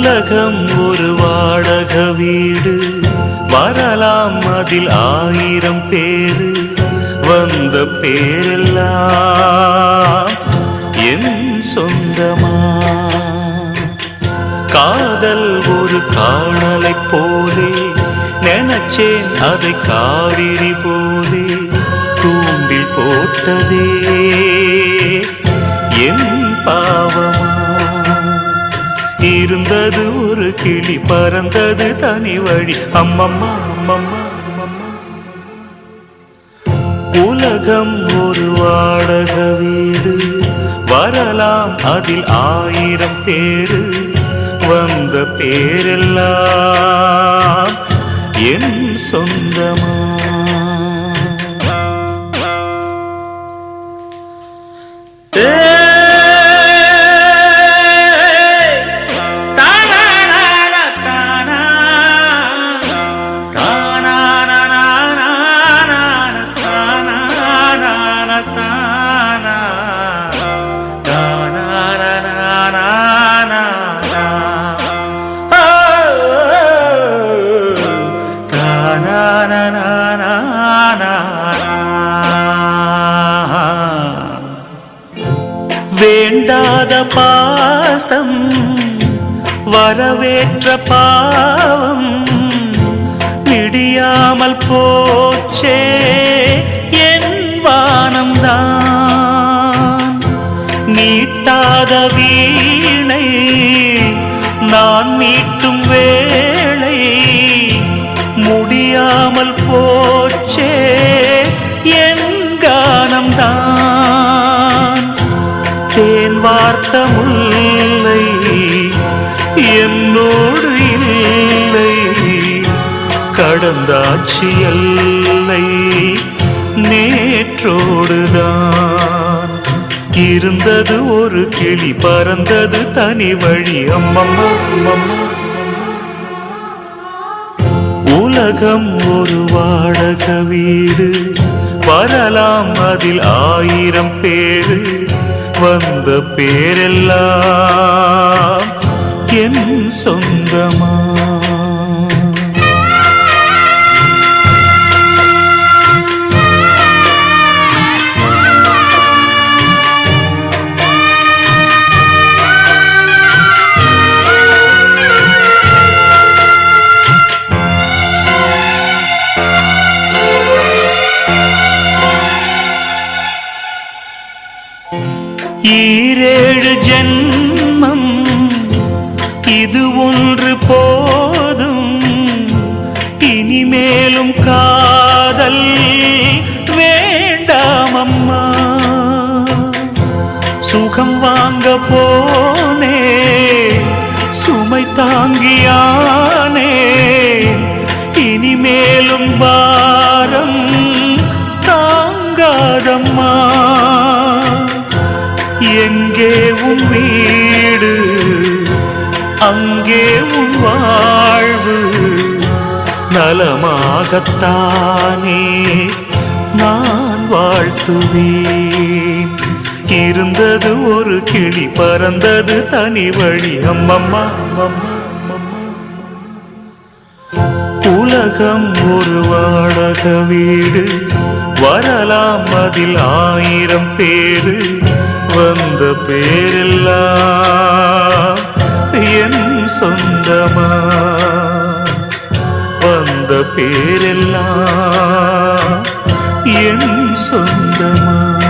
உலகம் ஒரு வாடக வீடு. வரலாம் அதில் ஆயிரம் பேரு. வந்த பேரெல்லாம் என் சொந்தமா? காதல் ஒரு காணலை போலே. நினைச்சேன் அதை காவிரி போலே. தூண்டில் போட்டதே என் பாவமா? இருந்தது ஒரு கிளி பறந்தது தனி வழி. அம்மம்மா அம்மம்மா அம்மம்மா. உலகம் ஒரு வாடக வீடு. வரலாம் அதில் ஆயிரம் பேரு. வந்த பேரெல்லாம் என் சொந்தமா. வேண்டாத பாசம் வரவேற்ற பாவம் விடியாமல் போச்சே என் வானம்தான். நீட்டாத வீணை நான் மீட்டும் வேளை முடியாமல் முல்லை என்னோடு இல்லை. கடந்தாட்சி எல்லை நேற்றோடுதான் இருந்தது ஒரு கிளி பறந்தது தனி வழி. அம்மம்மா. உலகம் ஒரு வாடக வீடு. வரலாம் அதில் ஆயிரம் பேர். வந்த பேரெல்லாம் என் சொந்தமா? ஈரேழு ஜென்மம் இது ஒன்று போதும். இனிமேலும் காதல் வேண்டாம் அம்மா சுகம் வாங்க போனே சுமை தாங்கியானே. இனிமேலும் பாரம் தாங்காதம்மா. எங்கே வீடு அங்கே உன் வாழ்வு. நலமாகத்தானே நான் வாழ்த்துவேன். இருந்தது ஒரு கிளி பறந்தது தனி வழி. அம்மம்மா. உலகம் ஒரு வாடக வீடு வரலாம் அதில் ஆயிரம் பேரு. வந்த பேரெல்லாம் என் சொந்தமா? வந்த பேரெல்லாம் என் சொந்தமா?